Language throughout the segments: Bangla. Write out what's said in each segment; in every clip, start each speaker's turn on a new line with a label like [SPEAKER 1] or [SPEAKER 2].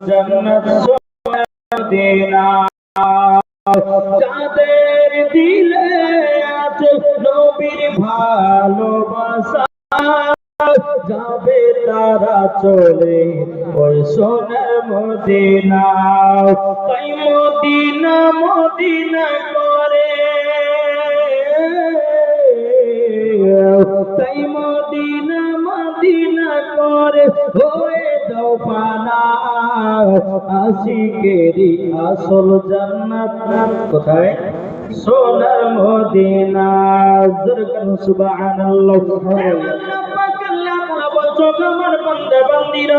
[SPEAKER 1] জান্নাত মদিনা দিলে আছে নবীর ভালোবাসা, যাবে তারা চলে ওই সোনার মদিনা। তাই মদিনা মদিনা করে। তাই মদিনা মদিনা করে। হয়ে যাও আশিকেরি আসল জান্নাত। কোথায়? সোনার মদিনা। জরকান সুবহানাল্লাহ। আমার বান্দা বান্দিরা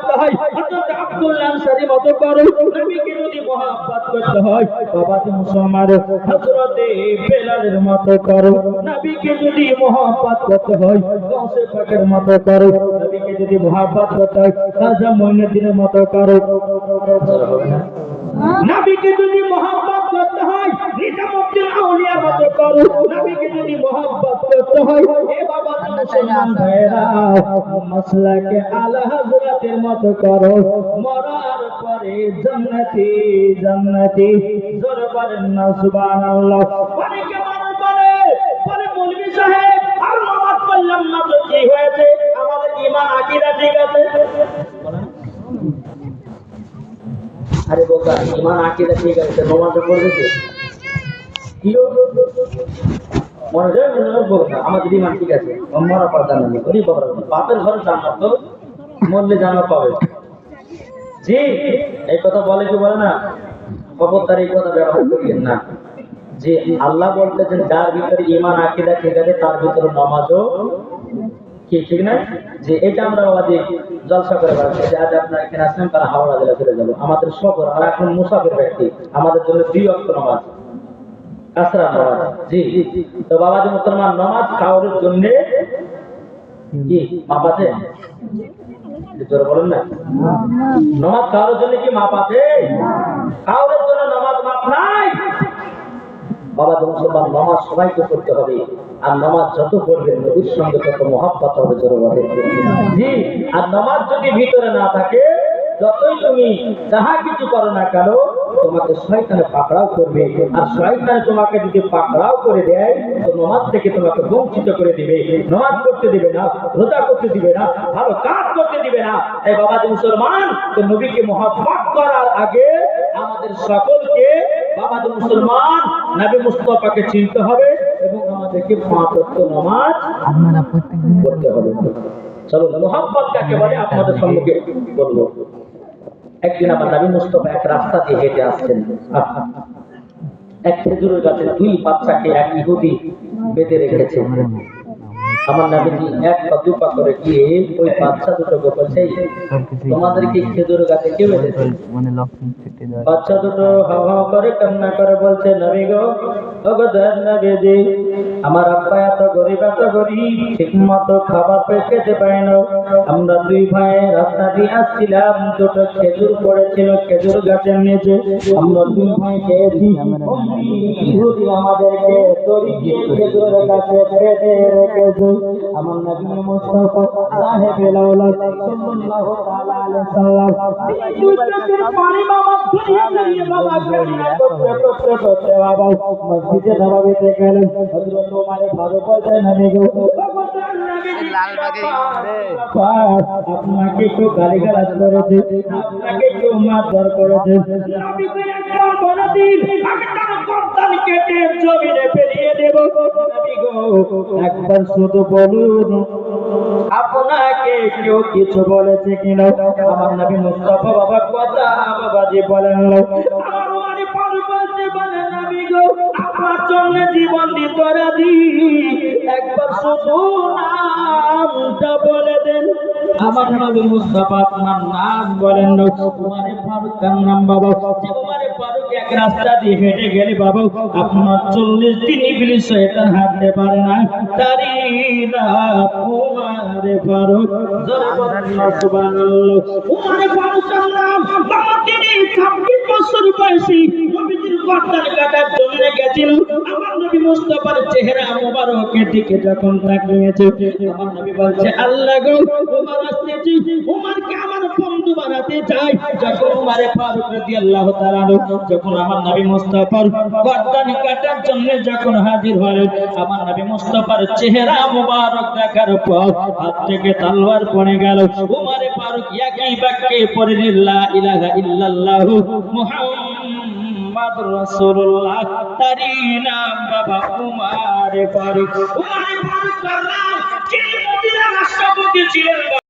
[SPEAKER 1] করতে হয়। হযরত আব্দুল্লাহ আনসারী মতো করো। নবীকে যদি মহাব্বত করতে হয়। বাবাজি মুসলমানের হযরতে বেলালের মতো করো। নবীকে যদি মহাব্বত করতে হয় গাউসে পাকের মতো করো। নবীকে যদি মহাব্বত করতে হয় খাজা মঈনুদ্দিনের মতো করো। নবীকে যদি মহাব্বত করতে হয় নিজামুদ্দিন করো। নবীকে যদি মহাব্বত করতে হয় হে বাবা মুসলমান ভাইরা মাসলাকে আলা হযরতের মতো করো। মরার পরে জান্নাতি জান্নাতি। জোর বলেন না সুবহানাল্লাহ। অনেকে মানুষ বলে বলে মৌলভী সাহেব আর নামাজ পড়লাম না তো কি হয়েছে? আমাদের ঈমান আকীদা ঠিক আছে? বলেন। আরে বোকা ইমান আকিদা ঠিক আছে নমাজে পড়বে কে আল্লাহ বলতেছেন, যার ভিতরে ইমান আকিদা, ঠিক আছে, তার ভিতরে নমাজও কি, ঠিক না? যে এটা আমরা বাবাজি জলসা করে বেড়াচ্ছি। আজ আপনার এখানে আসলেন, তারা হাওড়া জেলা চলে যাব আমাদের সফর, আর এখন মুসাফির ব্যক্তি, আমাদের জন্য দুই অক্ট নামাজ। জি তো মুসলমান, নামাজ বলেন সবাইকে হবে। আর নামাজ যত পড়বে নবীর সঙ্গে তত মহাব্বত হবে, জোরে বলে জি, আর নামাজ যদি ভিতরে না থাকে, যতই তুমি যাহা কিছু করো না কেন তোমাকে শয়তানে পাকড়াও করবে। আর শয়তানে তোমাকে যদি পাকড়াও করে দেয় তো নামাজ থেকে তোমাকে বঞ্চিত করে দিবে। নামাজ করতে দিবে না রোজা করতে দিবে না ভালো কাজ করতে দিবে না। তাই বাবা মুসলমান তো নবীকে মহাব্বত করার আগে আমাদের সকলকে বাবা মুসলমান নবী মুস্তফাকে চিনতে হবে এবং আমাদেরকে পাঁচ নামাজ করতে হবে। চলো মোহাম্মদ কাকে বলে? আপনাদের সম্মুখে বলব। একদিন আমার নবী মুস্তফা এক রাস্তা দিয়ে হেঁটে আসছেন। এক খেজুরের গাছে দুই বাচ্চাকে এক ইহুদি বেঁধে রেখেছে। আমার এক দু পা করে গিয়ে ওই বাচ্চা দুটোকে বলছে "এই, তোমাদেরকে খেজুর গাছে কে বাচ্চা দুটো হাও হাও করে কান্না করে বলছে নবী গো ওগো দয়ার নবী আমার আব্বা এত গরিব এত গরিব ঠিক মতো খাবার পেয়ে খেতে না। আমরা দুই ভাই রাস্তা দিয়ে আসছিলাম, দুটো খেজুর পড়েছিল, খেজুর গাছের নিচে। আমরা দুই ভাই খেয়েছি আমাদেরকে আমার মসজিদে গেলেন। আপনাকে গালিগালাজ করেছে। আপনাকে কেউ মারধর করেছে। একবার আমি শুধু বলুন। আপনাকে কেউ কিছু বলেছে কিনা আমার নবী মুস্তাফা বাবা কথা বাবাজি বলেন না। আমার ওমারে ফারুক বলছে বলে গো। আপনার জন্য জীবন দিতে একবার শুধু বলে দেন। আমার নবী মুস্তাফা আপনার নাম বলেন না। উমারে ফারুক নাম বাবা। যে উমারে ফারুক এক রাস্তা দিয়ে হেঁটে গেলে বাবু, আপনার চল্লিশ দিন ইবলিস শয়তান হাঁটতে পারে না। তারি না উমারে ফারুক। সুবহানাল্লাহ। উমারে ফারুকের নাম বাবা তিনি বছর বয়সী নবীজির যখন আমার নবী বলছে, আল্লাহ কাটার জন্য যখন হাজির হলেন, আমার নবী মুস্তাফার চেহারা মোবারক দেখার পর হাত থেকে তলোয়ার পড়ে গেল। উমারে ফারুক একই বাক্যে পরে লা ইলাহা ইল্লাল্লাহু মুহাম্মাদ রাসূলুল্লাহ তারি নাম বাবা উমারে ফারুক। উমারে ফারুক নাম, যিনি রাষ্ট্রপতি ছিলেন।